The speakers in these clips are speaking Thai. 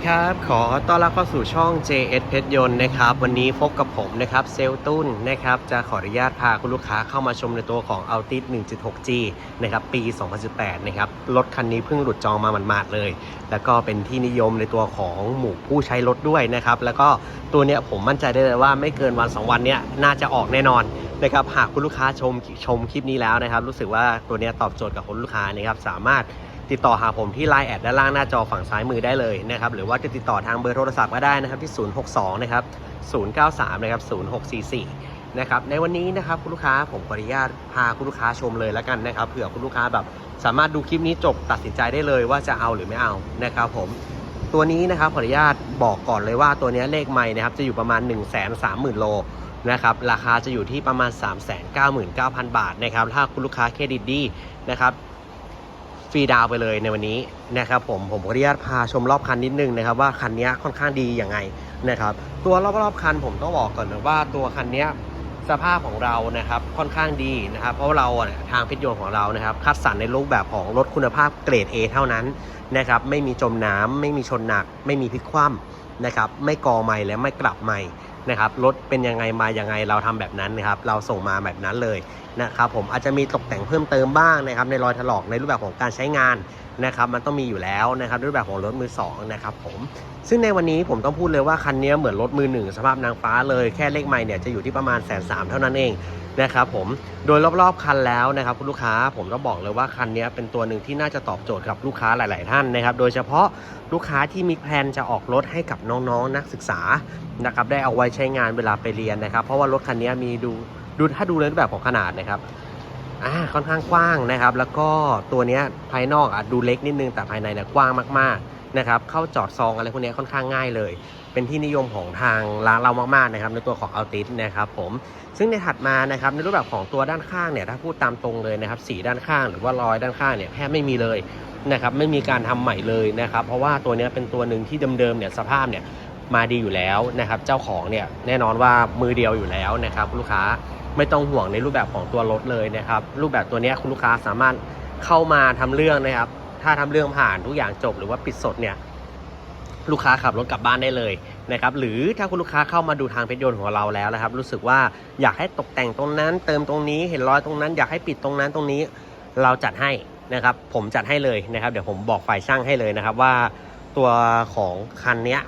สวัสดีครับ ขอต้อนรับเข้าสู่ช่อง JS เพชรยนต์นะครับ วันนี้พบกับผมนะครับเซลตุ้นนะครับ จะขออนุญาตพาคุณลูกค้าเข้ามาชมในตัวของ Altis 1.6G นะครับ ปี 2018 นะครับ รถคันนี้เพิ่งหลุดจองมาหมาดๆเลย แล้วก็เป็นที่นิยมในตัวของหมู่ผู้ใช้รถด้วยนะครับ แล้วก็ตัวเนี้ยผมมั่นใจได้เลยว่าไม่เกินวัน 2 วันเนี้ยน่าจะออกแน่นอนนะครับ หากคุณลูกค้าชมชมคลิปนี้แล้วนะครับ รู้สึกว่าตัวเนี้ยตอบโจทย์กับคุณลูกค้านะครับ สามารถ ติดต่อหาผมที่ Line แอดด้านล่างหน้าจอฝั่งซ้ายมือได้เลยนะครับหรือว่าจะติดต่อทางเบอร์โทรศัพท์ก็ได้นะครับที่ 062 นะครับ 093 นะครับ 0644 นะครับในวันนี้นะครับคุณลูกค้าผมขออนุญาตพาคุณลูกค้าชมเลยแล้วกันนะครับเผื่อคุณลูกค้าแบบสามารถดูคลิปนี้จบตัดสินใจได้เลยว่าจะเอาหรือไม่เอานะครับผมตัวนี้นะครับขออนุญาตบอกก่อนเลยว่าตัวนี้เลขไม่นะครับจะอยู่ประมาณ 1 3 0 0 0 0 โลนะครับราคาจะอยู่ที่ประมาณ 399,000 บาทนะครับถ้าคุณลูกค้าเครดิตดีนะครับ ฟรีดาวไปเลยในวันนี้นะครับผมผมขออนุญาตพาชมรอบคันนิดนึงนะครับว่าคันนี้ค่อนข้างดียังไงนะครับตัวรอบๆคันผมต้องบอกก่อนนะว่าตัวคันนี้สภาพของเรานะครับค่อนข้างดีนะครับ เพราะเราทางพชรยนของเรานะครับ คัดสรรในรูปแบบของรถคุณภาพเกรด A เท่านั้นนะครับไม่มีจมน้ำไม่มีชนหนัก ไม่มีพลิกคว่ำนะครับไม่กอใหม่และไม่กลับใหม่ นะครับรถเป็นยังไงมายังไงเราทำแบบนั้นนะครับเราส่งมาแบบนั้นเลยนะครับผมอาจจะมีตกแต่งเพิ่มเติมบ้างนะครับในรอยถลอกในรูปแบบของการใช้งานนะครับมันต้องมีอยู่แล้วนะครับรูปแบบของรถมือสองนะครับผมซึ่งในวันนี้ผมต้องพูดเลยว่าคันนี้เหมือนรถมือหนึ่งสภาพนางฟ้าเลยแค่เลขไม่เนี่ยจะอยู่ที่ประมาณแสนสามเท่านั้นเองนะครับผมโดยรอบๆคันแล้วนะครับคุณลูกค้าผมต้องบอกเลยว่าคันนี้เป็นตัวหนึ่งที่น่าจะตอบโจทย์กับลูกค้าหลาย ๆ ท่านนะครับโดยเฉพาะลูกค้าที่มีแพลนจะออกรถให้กับน้องๆนักศึกษานะครับได้เอาไว้ใช้งานเวลาไปเรียนนะครับ เพราะว่ารถคันนี้มีดูดูถ้าดูในรูปแบบของขนาดนะครับอ่าค่อนข้างกว้างนะครับ แล้วก็ตัวนี้ภายนอกอดูเล็กนิดนึงแต่ภายในเนี่ยกว้างมากๆ นะครับเข้าจอดซองอะไรพวกนี้ค่อนข้างง่ายเลย เป็นที่นิยมของทางร้านเรามากๆนะครับในตัวของ a l t i s นะครับผมซึ่งในถัดมานะครับในรูปแบบของตัวด้านข้างเนี่ยถ้าพูดตามตรงเลยนะครับสีด้านข้างหรือว่ารอยด้านข้างเนี่ยแทบไม่มีเลยนะครับไม่มีการทำใหม่เลยนะครับเพราะว่าตัวนี้เป็นตัวหนึ่งที่เดิมๆเนี่ยสภาพเนี่ยมาดีอยู่แล้วนะครับเจ้าของเนี่ยแน่นอนว่ามือเดียวอยู่แล้วนะครับลูกค้าไม่ต้องห่วงในรูปแบบของตัวรถเลยนะครับรูปแบบตัวนี้คุณลูกค้าสามารถเข้ามาทำเรื่องนะครับ ถ้าทำเรื่องผ่านทุกอย่างจบหรือว่าปิดสดเนี่ยลูกค้าขับรถกลับบ้านได้เลยนะครับหรือถ้าคุณลูกค้าเข้ามาดูทางเพชรยนต์ของเราแล้วนะครับ รู้สึกว่าอยากให้ตกแต่งตรงนั้น เติมตรงนี้เห็นรอยตรงนั้น อยากให้ปิดตรงนั้นตรงนี้เราจัดให้นะครับ ผมจัดให้เลยนะครับ เดี๋ยวผมบอกฝ่ายช่างให้เลยนะครับว่าตัวของคันเนี้ย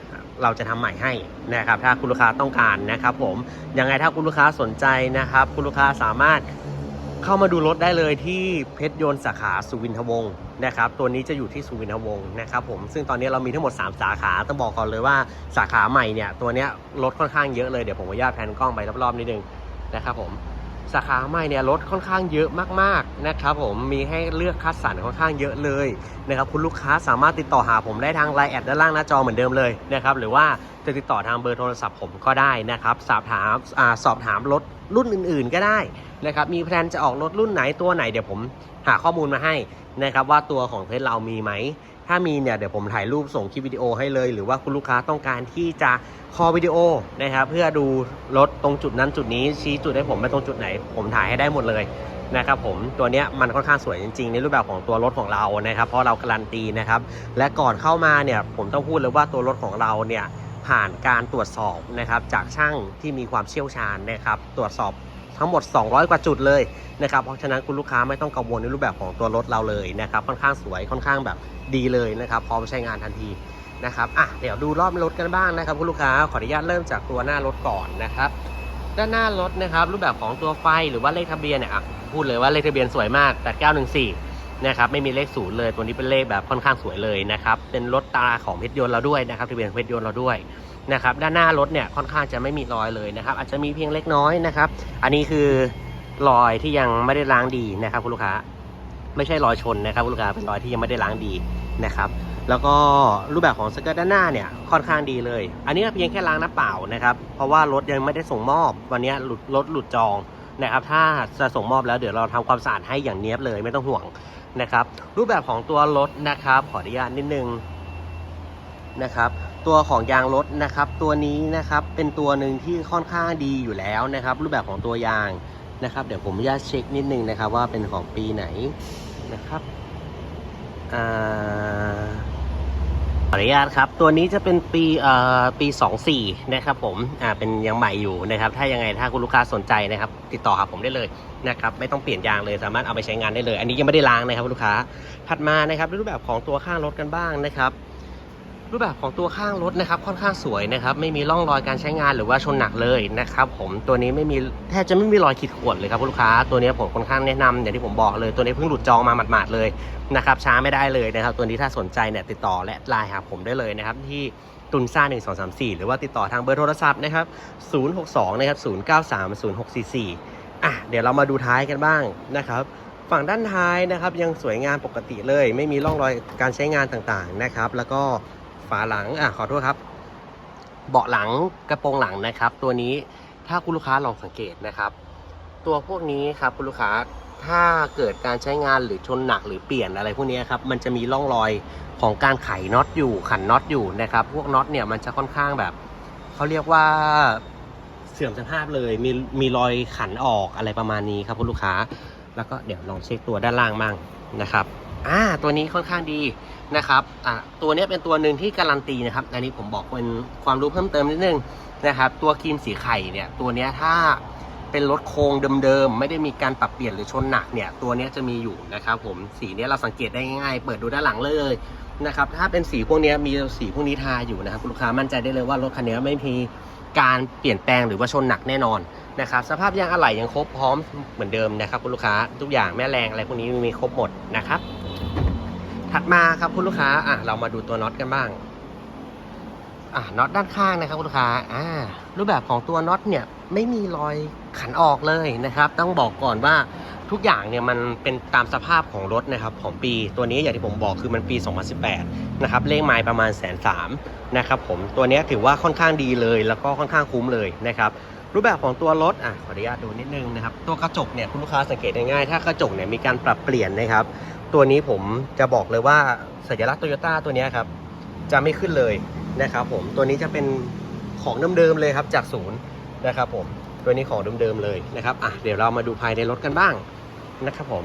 เราจะทำใหม่ให้นะครับ ถ้าคุณลูกค้าต้องการนะครับ ผมยังไงถ้าคุณลูกค้าสนใจนะครับ คุณลูกค้าสามารถ เข้ามาดูรถได้เลยที่เพชรยนต์สาขาสุวินทวงศ์นะครับ ตัวนี้จะอยู่ที่สุวินทวงศ์นะครับผมซึ่งตอนนี้เรามีทั้งหมด 3 สาขาต้องบอกก่อนเลยว่าสาขาใหม่เนี่ยตัวเนี้ยรถค่อนข้างเยอะเลยเดี๋ยวผมขออนุญาตแพนกล้องไปรอบๆนิดนึงนะครับผม สาขาใหม่เนี่ยรถค่อนข้างเยอะมากๆนะครับผมมีให้เลือกคัดสรรค่อนข้างเยอะเลยนะครับคุณลูกค้าสามารถติดต่อหาผมได้ทางไลน์แอดด้านล่างหน้าจอเหมือนเดิมเลยนะครับหรือว่าจะติดต่อทางเบอร์โทรศัพท์ผมก็ได้นะครับสอบถามอสอบถามรถรุ่นอื่นๆก็ได้นะครับมีแพลนจะออกรถรุ่นไหนตัวไหนเดี๋ยวผมหาข้อมูลมาให้นะครับว่าตัวของเพจเรามีไหม ถ้ามีเนี่ยเดี๋ยวผมถ่ายรูปส่งคลิปวิดีโอให้เลย หรือว่าคุณลูกค้าต้องการที่จะคอวิดีโอนะครับเพื่อดูรถตรงจุดนั้นจุดนี้ชี้จุดให้ผมไปตรงจุดไหน ผมถ่ายให้ได้หมดเลยนะครับผมตัวนี้มันค่อนข้างสวยจริงๆ ในรูปแบบของตัวรถของเรานะครับ เพราะเราการันตีนะครับ และก่อนเข้ามาเนี่ยผมต้องพูดเลยว่าตัวรถของเราเนี่ยผ่านการตรวจสอบนะครับจากช่างที่มีความเชี่ยวชาญนะครับ ตรวจสอบ ทั้งหมด 200 กว่าจุดเลยนะครับเพราะฉะนั้นคุณลูกค้าไม่ต้องกังวลในรูปแบบของตัวรถเราเลยนะครับค่อนข้างสวยค่อนข้างแบบดีเลยนะครับพร้อมใช้งานทันทีนะครับอะเดี๋ยวดูรอบรถกันบ้างนะครับคุณลูกค้าขออนุญาตเริ่มจากตัวหน้ารถก่อนนะครับด้านหน้ารถนะครับรูปแบบของตัวไฟหรือว่าเลขทะเบียนเนี่ยพูดเลยว่าเลขทะเบียนสวยมาก 8914 นะครับไม่มีเลขศูนย์เลยตัวนี้เป็นเลขแบบค่อนข้างสวยเลยนะครับเป็นรถตาของเพชรยนต์เราด้วยนะครับทะเบียนเพชรยนต์เราด้วย นะครับด้านหน้ารถเนี่ยค่อนข้างจะไม่มีรอยเลยนะครับ อาจจะมีเพียงเล็กน้อยนะครับ อันนี้คือรอยที่ยังไม่ได้ล้างดีนะครับคุณลูกค้าไม่ใช่รอยชนนะครับคุณลูกค้าเป็นรอยที่ยังไม่ได้ล้างดีนะครับ แล้วก็รูปแบบของสเกิร์ตด้านหน้าเนี่ยค่อนข้างดีเลย อันนี้เพียงแค่ล้างน้ำเปล่านะครับ เพราะว่ารถยังไม่ได้ส่งมอบ วันนี้หลุดรถหลุดจองนะครับถ้าจะส่งมอบแล้วเดี๋ยวเราทำความสะอาดให้อย่างเนี้ยบเลยไม่ต้องห่วงนะครับ รูปแบบของตัวรถนะครับขออนุญาตนิดนึงนะครับ ตัวของยางรถนะครับ ตัวนี้นะครับเป็นตัวหนึ่งที่ค่อนข้างดีอยู่แล้วนะครับ รูปแบบของตัวยางนะครับเดี๋ยวผมอนุญาตเช็คนิดนึงนะครับ ว่าเป็นของปีไหนนะครับอ่าขออนุญาตครับ ตัวนี้จะเป็นปีเอ่อปี 24 นะครับผมอ่าเป็นยังใหม่อยู่นะครับ ถ้ายังไงถ้าคุณลูกค้าสนใจนะครับ ติดต่อหาผมได้เลยนะครับไม่ต้องเปลี่ยนยางเลยสามารถเอาไปใช้งานได้เลย อันนี้ยังไม่ได้ล้างนะครับลูกค้าถัดมานะครับรูปแบบของตัวข้างรถกันบ้างนะครับ รูปแบบของตัวข้างรถนะครับค่อนข้างสวยนะครับไม่มีร่องรอยการใช้งานหรือว่าชนหนักเลยนะครับผมตัวนี้ไม่มีแทบจะไม่มีรอยขีดข่วนเลยครับคุณลูกค้าตัวนี้ผมค่อนข้างแนะนำอย่างที่ผมบอกเลย ตัวนี้เพิ่งหลุดจองมาหมาดๆเลยนะครับช้าไม่ได้เลยนะครับ ตัวนี้ถ้าสนใจเนี่ยติดต่อและไลน์หาผมได้เลยนะครับที่ตุนซ่า 1 2 3 4 หรือว่าติดต่อทางเบอร์โทรศัพท์นะครับ 062 นะครับ 093 0644 อะ เดี๋ยวเรามาดูท้ายกันบ้างนะครับ ฝั่งด้านท้ายนะครับยังสวยงามปกติเลย ไม่มีร่องรอยการใช้งานต่างๆนะครับ แล้วก็ ฝาหลังอะขอโทษครับ เบาะหลังกระโปรงหลังนะครับ ตัวนี้ถ้าคุณลูกค้าลองสังเกตนะครับ ตัวพวกนี้ครับคุณลูกค้าถ้าเกิดการใช้งานหรือชนหนักหรือเปลี่ยนอะไรพวกนี้ครับมันจะมีร่องรอยของการไขน็อตอยู่ขันน็อตอยู่นะครับ พวกน็อตเนี่ยมันจะค่อนข้างแบบเขาเรียกว่าเสื่อมสภาพเลยมีมีรอยขันออกอะไรประมาณนี้ครับคุณลูกค้า แล้วก็เดี๋ยวลองเช็คตัวด้านล่างบ้างนะครับ อ่าตัวนี้ค่อนข้างดีนะครับอ่าตัวนี้เป็นตัวหนึ่งที่การันตีนะครับอันนี้ผมบอกเป็นความรู้เพิ่มเติมนิดนึงนะครับ ตัวครีมสีไข่เนี่ยตัวนี้ถ้าเป็นรถโครงเดิมๆ ไม่ได้มีการปรับเปลี่ยนหรือชนหนักเนี่ย ตัวนี้จะมีอยู่นะครับผมสีนี้เราสังเกตได้ง่ายๆ เปิดดูด้านหลังเลยนะครับ ถ้าเป็นสีพวกนี้มีสีพวกนี้ทาอยู่นะครับคุณลูกค้ามั่นใจได้เลยว่ารถคันนี้ไม่มีการเปลี่ยนแปลงหรือว่าชนหนักแน่นอนนะครับสภาพยางอะไหล่ยังครบพร้อมเหมือนเดิมนะครับคุณลูกค้าทุกอย่างแม่แรงอะไรพวกนี้มีครบหมดนะครับ ถัดมาครับคุณลูกค้าอะเรามาดูตัวน็อตกันบ้างอะน็อตด้านข้างนะครับคุณลูกค้าอ่ารูปแบบของตัวน็อตเนี่ยไม่มีรอยขันออกเลยนะครับ ต้องบอกก่อนว่าทุกอย่างเนี่ยมันเป็นตามสภาพของรถนะครับของปีตัวนี้อย่างที่ผมบอกคือมันปี 2018 นะครับเลขไมล์ประมาณแสนสามนะครับผมตัวนี้ถือว่าค่อนข้างดีเลยแล้วก็ค่อนข้างคุ้มเลยนะครับรูปแบบของตัวรถอะขออนุญาตดูนิดนึงนะครับตัวกระจกเนี่ยคุณลูกค้าสังเกตง่ายๆถ้ากระจกเนี่ยมีการปรับเปลี่ยนนะครับ ตัวนี้ผมจะบอกเลยว่าสัญลักษณ์โตโยต้าตัวนี้ครับ จะไม่ขึ้นเลยนะครับผมตัวนี้จะเป็นของเดิมๆเลยครับจากศูนย์นะครับผมตัวนี้ของเดิมๆเลยนะครับอะเดี๋ยวเรามาดูภายในรถกันบ้างนะครับผม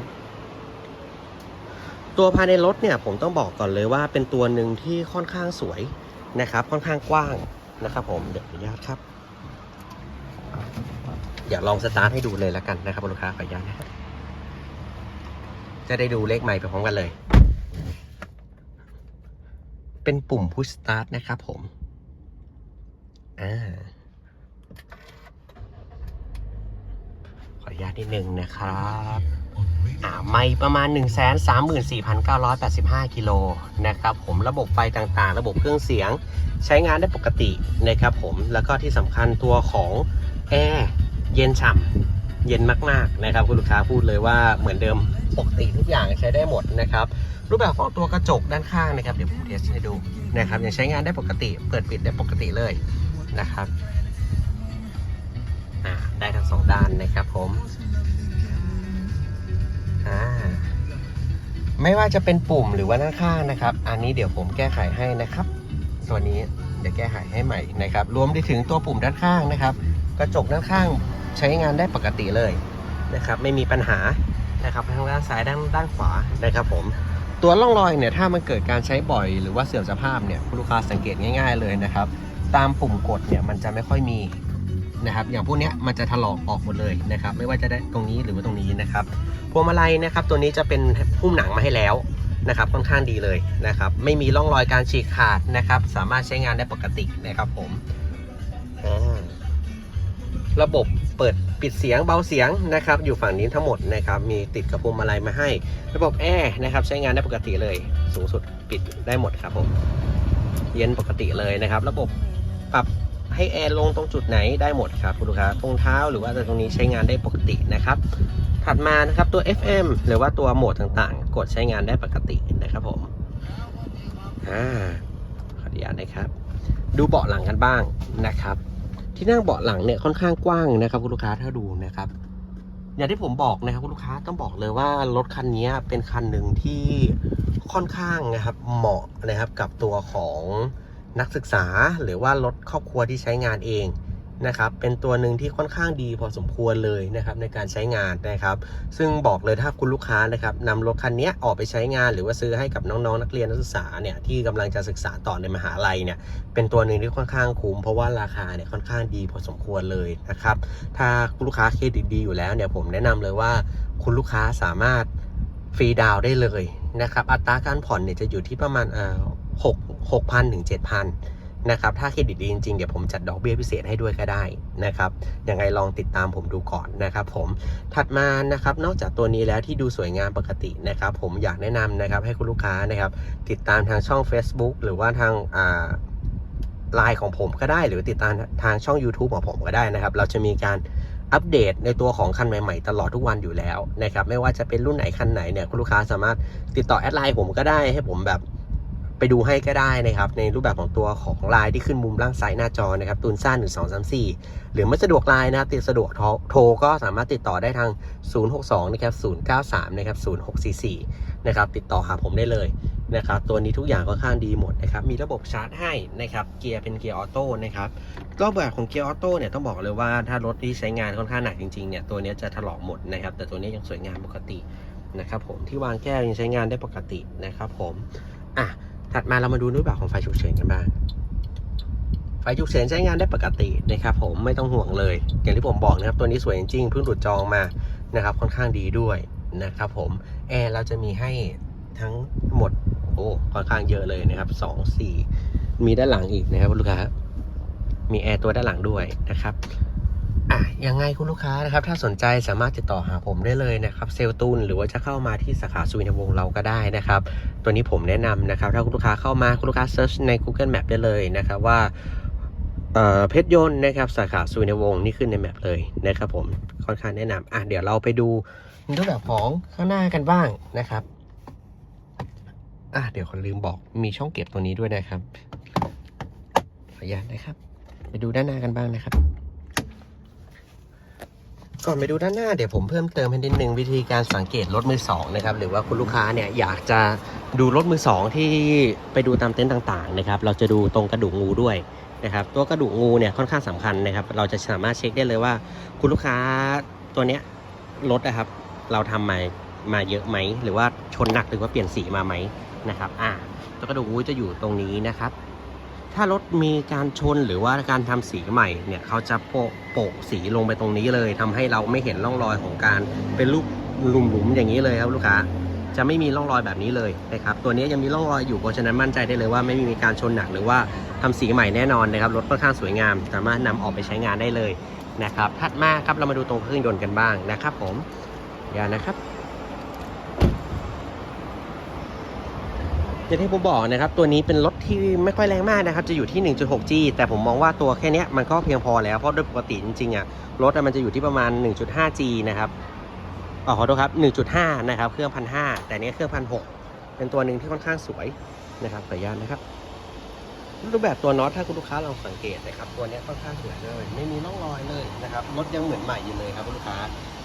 ตัวภายในรถเนี่ยผมต้องบอกก่อนเลยว่าเป็นตัวหนึ่งที่ค่อนข้างสวยนะครับ ค่อนข้างกว้างนะครับ ผมเดี๋ยวอนุญาตครับอยากลองสตาร์ทให้ดูเลยแล้วกันนะครับลูกค้าขออนุญาตนะครับ จะได้ดูเลขใหม่ไปพร้อมกันเลย เป็นปุ่ม push start นะครับผม อ่า ขออนุญาตนิดนึงนะครับอ่าไม่ประมาณ 1 3 4 9 8 5 กิโลนะครับผมระบบไฟต่างๆ ระบบเครื่องเสียงใช้งานได้ปกตินะครับผมแล้วก็ที่สำคัญตัวของแอร์เย็นฉ่ำ เย็นมากๆนะครับคุณลูกค้าพูดเลยว่าเหมือนเดิมปกติทุกอย่างใช้ได้หมดนะครับรูปแบบของตัวกระจกด้านข้างนะครับเดี๋ยวผมเทสให้ดูนะครับยังใช้งานได้ปกติเปิดปิดได้ปกติเลยนะครับได้ทั้งสองด้านนะครับผมไม่ว่าจะเป็นปุ่มหรือว่าด้านข้างนะครับ อันนี้เดี๋ยวผมแก้ไขให้นะครับ ตัวนี้เดี๋ยวแก้ไขให้ใหม่นะครับ รวมไปถึงตัวปุ่มด้านข้างนะครับ กระจกด้านข้าง ใช้งานได้ปกติเลยนะครับไม่มีปัญหานะครับทั้งด้านซ้ายด้านด้านขวานะครับผมตัวร่องรอยเนี่ยถ้ามันเกิดการใช้บ่อยหรือว่าเสื่อมสภาพเนี่ยลูกค้าสังเกตง่าย ๆเลยนะครับ ตามปุ่มกดเนี่ยมันจะไม่ค่อยมีนะครับอย่างพวกเนี้ยมันจะถลอกออกหมดเลยนะครับไม่ว่าจะได้ตรงนี้หรือว่าตรงนี้นะครับพวงมาลัยนะครับตัวนี้จะเป็นหุ้มหนังมาให้แล้วนะครับค่อนข้างดีเลยนะครับไม่มีร่องรอยการฉีกขาดนะครับสามารถใช้งานได้ปกตินะครับผมอ่า ระบบเปิดปิดเสียงเบาเสียงนะครับอยู่ฝั่งนี้ทั้งหมดนะครับมีติดกับพวงมาลัยมาให้ ระบบแอร์นะครับใช้งานได้ปกติเลย สูงสุดปิดได้หมดครับผมเย็นปกติเลยนะครับ ระบบปรับให้แอร์ลงตรงจุดไหนได้หมดครับคุณลูกค้าตรงเท้าหรือว่าตรงนี้ใช้งานได้ปกตินะครับ ถัดมานะครับตัว FM หรือว่าตัวโหมดต่างๆ กดใช้งานได้ปกตินะครับผมอ่าขออนุญาตนะครับ ดูเบาะหลังกันบ้างนะครับ ที่นั่งเบาะหลังเนี่ยค่อนข้างกว้างนะครับคุณลูกค้าถ้าดูนะครับ อย่างที่ผมบอกนะครับคุณลูกค้าต้องบอกเลยว่ารถคันนี้เป็นคันหนึ่งที่ค่อนข้างนะครับเหมาะนะครับกับตัวของนักศึกษาหรือว่ารถครอบครัวที่ใช้งานเอง นะครับเป็นตัวหนึ่งที่ค่อนข้างดีพอสมควรเลยนะครับในการใช้งานนะครับ ซึ่งบอกเลยถ้าคุณลูกค้านะครับนำรถคันนี้ออกไปใช้งาน หรือว่าซื้อให้กับน้องๆนักเรียนนักศึกษาเนี่ยที่กำลังจะศึกษาต่อในมหาลัยเนี่ยเป็นตัวหนึ่งที่ค่อนข้างคุ้มเพราะว่าราคาเนี่ยค่อนข้างดีพอสมควรเลยนะครับถ้าคุณลูกค้าเครดิตดีอยู่แล้วเนี่ยผมแนะนำเลยว่าคุณลูกค้าสามารถฟรีดาวน์ได้เลยนะครับอัตราการผ่อนเนี่ยจะอยู่ที่ประมาณเอ่อหกหกพันถึงเจ็ดพัน นะครับถ้าเครดิตดีจริงๆเดี๋ยวผมจัดดอกเบี้ยพิเศษให้ด้วยก็ได้นะครับยังไงลองติดตามผมดูก่อนนะครับผมถัดมานะครับนอกจากตัวนี้แล้วที่ดูสวยงามปกตินะครับผมอยากแนะนำนะครับให้คุณลูกค้านะครับติดตามทางช่อง Facebook หรือว่าทางอ่าไลน์ของผมก็ได้หรือติดตามทางช่อง YouTube ของผมก็ได้นะครับ เราจะมีการอัปเดตในตัวของคันใหม่ๆ ตลอดทุกวันอยู่แล้วนะครับ ไม่ว่าจะเป็นรุ่นไหนคันไหนเนี่ยคุณลูกค้าสามารถติดต่อแอดไลน์ผมก็ได้ให้ผมแบบ ไปดูให้ก็ได้นะครับ ในรูปแบบของตัวของไลน์ที่ขึ้นมุมล่างซ้ายหน้าจอนะครับตูนซ่าหนึ่งสองสามสี่หรือไม่สะดวกไลน์นะครับติดสะดวกโทรก็สามารถติดต่อได้ทาง 062นะครับ093นะครับ0644นะครับติดต่อหาผมได้เลยนะครับตัวนี้ทุกอย่างค่อนข้างดีหมดนะครับมีระบบชาร์จให้นะครับเกียร์เป็นเกียร์ออโต้นะครับรอบแบบของเกียร์ออโต้เนี่ยต้องบอกเลยว่าถ้ารถที่ใช้งานค่อนข้างหนักจริงๆเนี่ยตัวนี้จะถลอกหมดนะครับแต่ตัวนี้ยังสวยงามปกตินะครับผมที่วางแก้วยังใช้งานได้ปกตินะครับผมอะ ถัดมาเรามาดูรูปแบบของไฟฉุกเฉินกันบ้าง ไฟฉุกเฉินใช้งานได้ปกตินะครับผมไม่ต้องห่วงเลย อย่างที่ผมบอกนะครับตัวนี้สวยจริงเพิ่งหลุดจองมานะครับค่อนข้างดีด้วยนะครับผมแอร์เราจะมีให้ทั้งหมดโอ้ค่อนข้างเยอะเลยนะครับสองสี่มีด้านหลังอีกนะครับลูกค้ามีแอร์ตัวด้านหลังด้วยนะครับ อะยังไงคุณลูกค้านะครับ ถ้าสนใจสามารถติดต่อหาผมได้เลยนะครับเซลตูนหรือว่าจะเข้ามาที่สาขาสุวินทวงเราก็ได้นะครับ ตัวนี้ผมแนะนำนะครับ ถ้าคุณลูกค้าเข้ามาคุณลูกค้าเซิร์ชใน Google Map ได้เลยนะครับว่าเอ่อเพชรยนต์นะครับสาขาสุวินทวงนี่ขึ้นในแมปเลยนะครับผมค่อนข้างแนะนำอะเดี๋ยวเราไปดูรูปแบบของข้างหน้ากันบ้างนะครับอะเดี๋ยวคนลืมบอกมีช่องเก็บตัวนี้ด้วยนะครับขออนุญาตนะครับ ไปดูด้านหน้ากันบ้างนะครับ ก่อนไปดูด้านหน้าเดี๋ยวผมเพิ่มเติมให้นิดนึงวิธีการสังเกตรถมือสองนะครับหรือว่าคุณลูกค้าเนี่ยอยากจะดูรถมือสองที่ไปดูตามเต็นท์ต่างๆนะครับเราจะดูตรงกระดูกงูด้วยนะครับตัวกระดูกงูเนี่ยค่อนข้างสำคัญนะครับเราจะสามารถเช็คได้เลยว่า คุณลูกค้าตัวเนี้ยรถนะครับ เราทำมามาเยอะไหมหรือว่าชนหนักหรือว่าเปลี่ยนสีมาไหมนะครับอ่าตัวกระดูกงูจะอยู่ตรงนี้นะครับ ถ้ารถมีการชนหรือว่าการทำสีใหม่เนี่ยเขาจะโปะโปะสีลงไปตรงนี้เลยทำให้เราไม่เห็นร่องรอยของการเป็นรูปหลุมๆอย่างนี้เลยครับลูกค้าจะไม่มีร่องรอยแบบนี้เลยนะครับตัวนี้ยังมีร่องรอยอยู่เพราะฉะนั้นมั่นใจได้เลยว่าไม่มีการชนหนักหรือว่าทำสีใหม่แน่นอนนะครับรถค่อนข้างสวยงาม สามารถนำออกไปใช้งานได้เลยนะครับถัดมาครับเรามาดูตรงเครื่องยนต์กันบ้างนะครับ ผมอย่านะครับ อย่างที่ผมบอกนะครับตัวนี้เป็นรถที่ไม่ค่อยแรงมากนะครับจะอยู่ที่ 1.6G แต่ผมมองว่าตัวแค่นี้มันก็เพียงพอแล้วเพราะโดยปกติจริงๆอะรถอะมันจะอยู่ที่ประมาณ 1.5G นะครับอ๋อขอโทษครับ 1.5 นะครับ เครื่องพันห้าแต่นี้เครื่องพันหกเป็นตัวหนึ่งที่ค่อนข้างสวยนะครับขออนุญาตนะครับรูปแบบตัวน็อตถ้าคุณลูกค้าลองสังเกตนะครับตัวนี้ค่อนข้างสวยเลย ไม่มีร่องรอยเลยนะครับรถยังเหมือนใหม่อยู่เลยครับคุณลูกค้า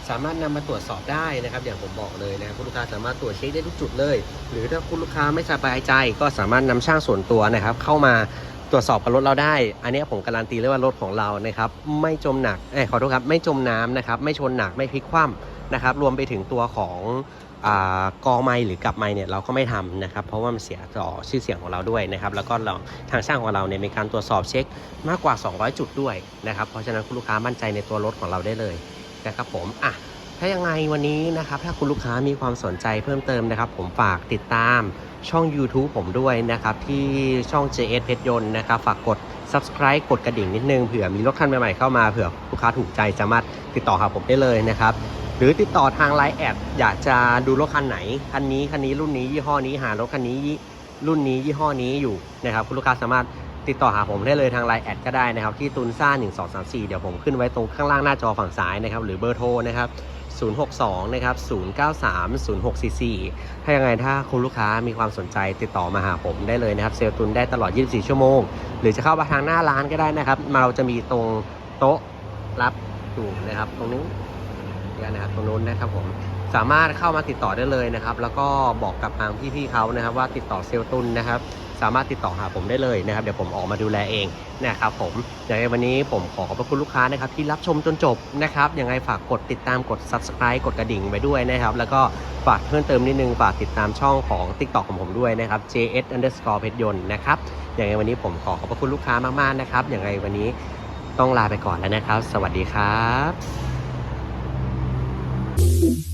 สามารถนำมาตรวจสอบได้นะครับอย่างผมบอกเลยนะครับคุณลูกค้าสามารถตรวจเช็คได้ทุกจุดเลย หรือถ้าคุณลูกค้าไม่สบายใจ ก็สามารถนำช่างส่วนตัวนะครับ เข้ามาตรวจสอบกับรถเราได้ อันนี้ผมการันตีเลยว่ารถของเรานะครับไม่จมหนักเอ้ขอโทษครับไม่จมน้ำนะครับไม่ชนหนักไม่พลิกคว่ำนะครับรวมไปถึงตัวของอกอไม้หรือกับไม้เนี่ยเราก็ไม่ทำนะครับ เพราะว่ามันเสียต่อชื่อเสียงของเราด้วยนะครับแล้วก็เราทางช่างของเราเนี่ยมีการตรวจสอบเช็คมากกว่า 200 จุดด้วยนะครับเพราะฉะนั้นคุณลูกค้ามั่นใจในตัวรถของเราได้เลย นะครับผมอะถ้ายังไงวันนี้นะครับ ถ้าคุณลูกค้ามีความสนใจเพิ่มเติมนะครับ ผมฝากติดตามช่อง YouTube ผมด้วยนะครับ ที่ช่อง JS เพชรยนต์นะครับ ฝากกด subscribe กดกระดิ่งนิดนึงเผื่อมีรถคันใหม่ๆเข้ามาเผื่อลูกค้าถูกใจสามารถติดต่อหาผมได้เลยนะครับ หรือติดต่อทางไลน์แอดอยากจะดูรถคันไหน คันนี้คันนี้รุ่นนี้ยี่ห้อนี้หารถคันนี้รุ่นนี้ยี่ห้อนี้อยู่นะครับ คุณลูกค้าสามารถ ติดต่อหาผมได้เลยทางไลน์แอดก็ได้นะครับ ที่ตุนซ่า1234 เดี๋ยวผมขึ้นไว้ตรงข้างล่างหน้าจอฝั่งซ้ายนะครับ หรือเบอร์โทรนะครับ 062 นะครับ 093 0644 ถ้ายังไงถ้าคุณลูกค้ามีความสนใจติดต่อมาหาผมได้เลยนะครับ เซลล์ตุนได้ตลอด 24 ชั่วโมง หรือจะเข้ามาทางหน้าร้านก็ได้นะครับ มาเราจะมีตรงโต๊ะรับอยู่นะครับ ตรงนี้นะครับตรงนู้นนะครับผมสามารถเข้ามาติดต่อได้เลยนะครับ แล้วก็บอกกับทางพี่ๆเขานะครับ ว่าติดต่อเซลล์ตุนนะครับ สามารถติดต่อหาผมได้เลยนะครับ เดี๋ยวผมออกมาดูแลเองนะครับผมอย่างไรวันนี้ผมขอขอบพระคุณลูกค้านะครับที่รับชมจนจบนะครับยังไงฝากกดติดตามกด subscribe กดกระดิ่งไว้ด้วยนะครับ แล้วก็ฝากเพิ่มเติมนิดนึงฝากติดตามช่องของ TikTok ของผมด้วยนะครับ js underscore เพชรยนต์นะครับอย่างไรวันนี้ผมขอขอบพระคุณลูกค้ามากๆนะครับอย่างไรวันนี้ต้องลาไปก่อนแล้วนะครับ สวัสดีครับ